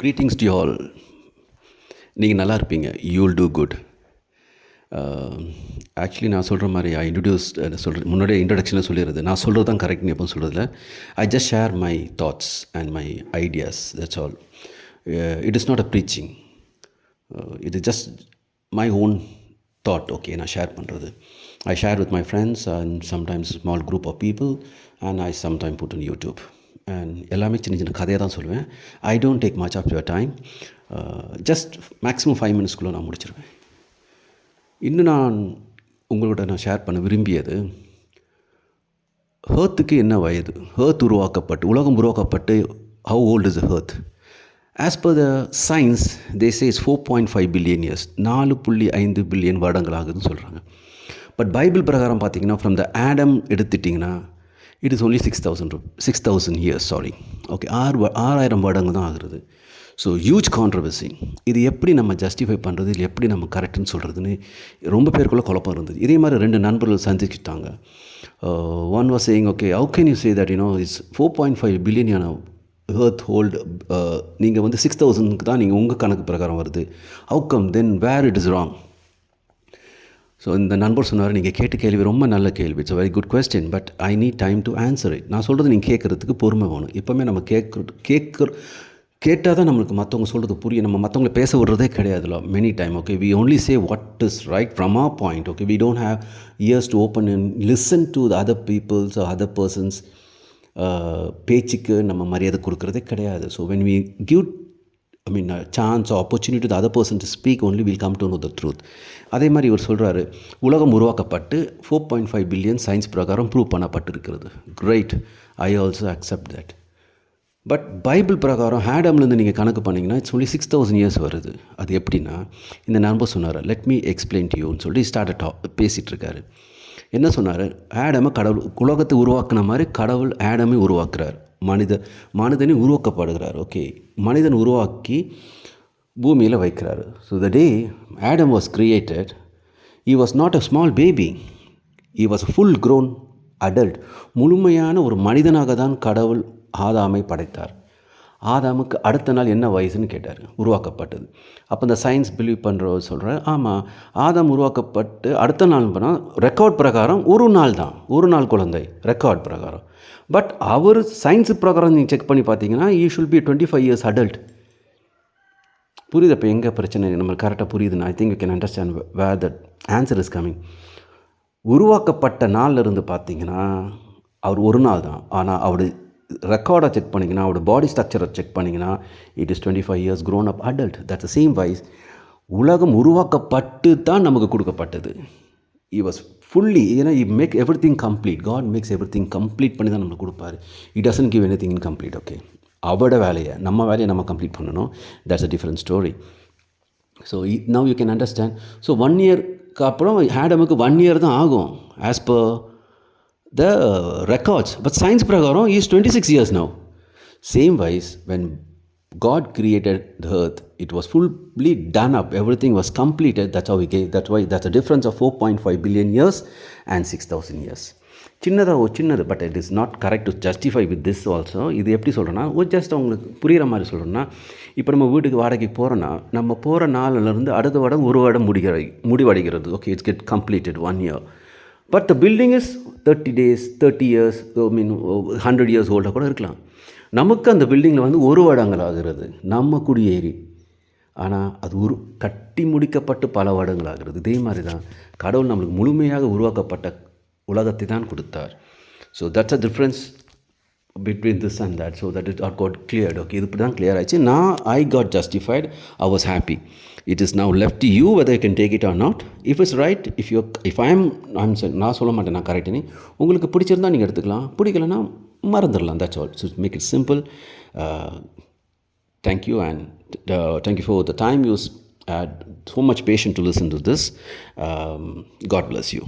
Greetings to all நீங்கள் நல்லா இருப்பீங்க. You will do good actually நான் சொல்கிற மாதிரி ஐ இன்ட்ரடியூஸ் சொல்கிறேன் முன்னாடியே இன்ட்ரடக்ஷனில் சொல்லிடுறது. நான் சொல்கிறது தான் கரெக்ட்னு எப்போ சொல்கிறதுல I just share my thoughts and my ideas that's all it is not a preaching இது just my own thought okay நான் ஷேர் பண்ணுறது I share with my friends and sometimes small group of people and I sometime put in YouTube and எல்லாமே சின்ன சின்ன கதையை தான் சொல்லுவேன். I don't take much of your time just maximum five மினிட்ஸ்க்குள்ளே நான் முடிச்சிருவேன். இன்னும் நான் உங்களோட நான் ஷேர் பண்ண விரும்பியது ஹேர்த்துக்கு என்ன வயது? ஹேர்த் உருவாக்கப்பட்டு உலகம் உருவாக்கப்பட்டு how old is earth as per the science they says four point five billion years நாலு புள்ளி ஐந்து பில்லியன் வருடங்கள் ஆகுதுன்னு சொல்கிறாங்க பட் பைபிள் பிரகாரம் பார்த்தீங்கன்னா ஃப்ரம் த ஆடம் எடுத்துட்டிங்கன்னா it is only six thousand Roop six thousand years sorry okay ஆறு ஆறாயிரம் வருடங்கள் தான் ஆகுறது. ஸோ ஹியூஜ் கான்ட்ரவர்சி இது எப்படி நம்ம ஜஸ்டிஃபை பண்ணுறது இல்லை எப்படி நம்ம கரெக்டுன்னு சொல்கிறதுன்னு ரொம்ப பேருக்குள்ளே குழப்பம் இருந்தது. இதே மாதிரி ரெண்டு நண்பர்கள் சந்திச்சுட்டாங்க. One was saying okay how can you say that you know it's four point five பில்லியனான earth old நீங்கள் வந்து சிக்ஸ் தௌசண்ட்க்கு தான் நீங்கள் உங்கள் கணக்கு பிரகாரம் வருது. அவுக்கம் then where it is wrong so இந்த நண்பர் சொன்னார் நீங்கள் கேட்ட கேள்வி ரொம்ப நல்ல கேள்வி. It's very good question but I need time to answer it நான் சொல்கிறது நீங்கள் கேட்குறதுக்கு பொறுமை வேணும். எப்போவுமே நம்ம கேட்குற கேட்குற கேட்டால் தான் நம்மளுக்கு மற்றவங்க சொல்கிறது புரியும். நம்ம மற்றவங்கள பேச விடுறதே கிடையாதுல many time okay we only say what is right from a point okay we don't have ears to open and listen to the other peoples other persons பேச்சுக்கு நம்ம மரியாதை கொடுக்குறதே கிடையாது. So when we give I mean chance opportunity the other person to speak only will come to know the truth அதே மாதிரி இவர் சொல்கிறாரு உலகம் உருவாக்கப்பட்டு four point five billion science பிரகாரம் prove பண்ணப்பட்டிருக்கிறது. Great I also accept that but Bible பிரகாரம் ஹேடம்லேருந்து நீங்கள் கணக்கு பண்ணிங்கன்னா it's only six thousand years வருது. அது எப்படின்னா இந்த நண்பர் சொன்னார் லெட் மீ எக்ஸ்பிளைன் டு யூன்னு சொல்லி ஸ்டார்ட் டா பேசிகிட்டு இருக்காரு என்ன சொன்னார்? ஆடமை கடவுள் உலகத்தை உருவாக்குன மாதிரி கடவுள் ஆடமை உருவாக்குறார். மனித மனிதனை உருவாக்கப்படுகிறார். ஓகே மனிதன் உருவாக்கி பூமியில் வைக்கிறார். So the day Adam was created he was not a small baby he was full grown adult முழுமையான ஒரு மனிதனாக தான் கடவுள் ஆதாமை படைத்தார். ஆதாமுக்கு அடுத்த நாள் என்ன வயசுன்னு கேட்டார். உருவாக்கப்பட்டது. அப்போ இந்த சயின்ஸ் பிலீவ் பண்ணுறவர் சொல்கிறார் ஆமாம் ஆதாம் உருவாக்கப்பட்டு அடுத்த நாள் பண்ணால் ரெக்கார்ட் பிரகாரம் ஒரு நாள் தான். ஒரு நாள் குழந்தை ரெக்கார்ட் பிரகாரம். பட் அவர் சயின்ஸ் பிரகாரம் நீங்கள் செக் பண்ணி பார்த்தீங்கன்னா he should be twenty five years adult புரியுது? அப்போ எங்கே பிரச்சனை? நம்மளுக்கு கரெக்டாக புரியுதுன்னு I think you can understand where that answer is coming உருவாக்கப்பட்ட நாள்ல இருந்து பார்த்தீங்கன்னா அவர் ஒரு நாள் தான். ஆனால் அவருடைய ரெக்கார்டை செக் பண்ணிங்கன்னா அவரோட பாடி ஸ்ட்ரக்சரை செக் பண்ணிங்கன்னா it is twenty five years grown up adult that's same wise உலகம் உருவாக்கப்பட்டு தான் நமக்கு கொடுக்கப்பட்டது. இ வாஸ் ஃபுல்லி ஏன்னா he make every thing complete God makes every thing complete பண்ணி தான் நம்மளுக்கு கொடுப்பாரு. It doesn't give any thing incomplete okay அவரோட வேலையை நம்ம வேலையை நம்ம கம்ப்ளீட் பண்ணணும். That's a different story so now you can understand so one இயர்க்கு அப்புறம் ஹேடமுக்கு ஒன் இயர் தான் ஆகும். As per the records but science பிரகாரம் is twenty six years now same wise when God created the earth it was fully done up. Everything was completed. That's how we gave that's why that's a difference of 4.5 billion years and 6000 years. சின்னதாக ஒரு சின்னது but it is not correct to justify with this also இது எப்படி சொல்கிறேன்னா ஒரு oh, just அவங்களுக்கு புரிகிற மாதிரி சொல்கிறோன்னா இப்போ நம்ம வீட்டுக்கு வாடகைக்கு போகிறோன்னா நம்ம போகிற நாளிலேருந்து அடுத்த வருடம் ஒரு வருடம் முடிகிற முடிவடைகிறது. Okay it's get completed one year but the building is thirty days thirty years mean hundred years ஓல்டாக கூட இருக்கலாம். நமக்கு அந்த பில்டிங்கில் வந்து ஒரு வருடங்கள் ஆகிறது. நம்ம குடியேறி ஆனால் அது ஒரு கட்டி முடிக்கப்பட்டு பல வருடங்கள் ஆகிறது. இதே மாதிரி தான் கடவுள் நம்மளுக்கு முழுமையாக உருவாக்கப்பட்ட உலகத்தை தான் கொடுத்தார். So that's a difference between this and that so that it are got cleared okay இது இப்படி தான் கிளியர் ஆச்சு நான் I got justified I was happy it is now left you whether can take it or not if is right if you if I am I'm நான் சொல்ல மாட்டேன் நான் கரெக்டுன்னு உங்களுக்கு பிடிச்சிருந்தா நீங்கள் எடுத்துக்கலாம். பிடிக்கலன்னா மறந்துடலாம் that's all so make it simple thank you and uh, thank you for the time. You s- had so much patience to listen to this. Um, god bless you.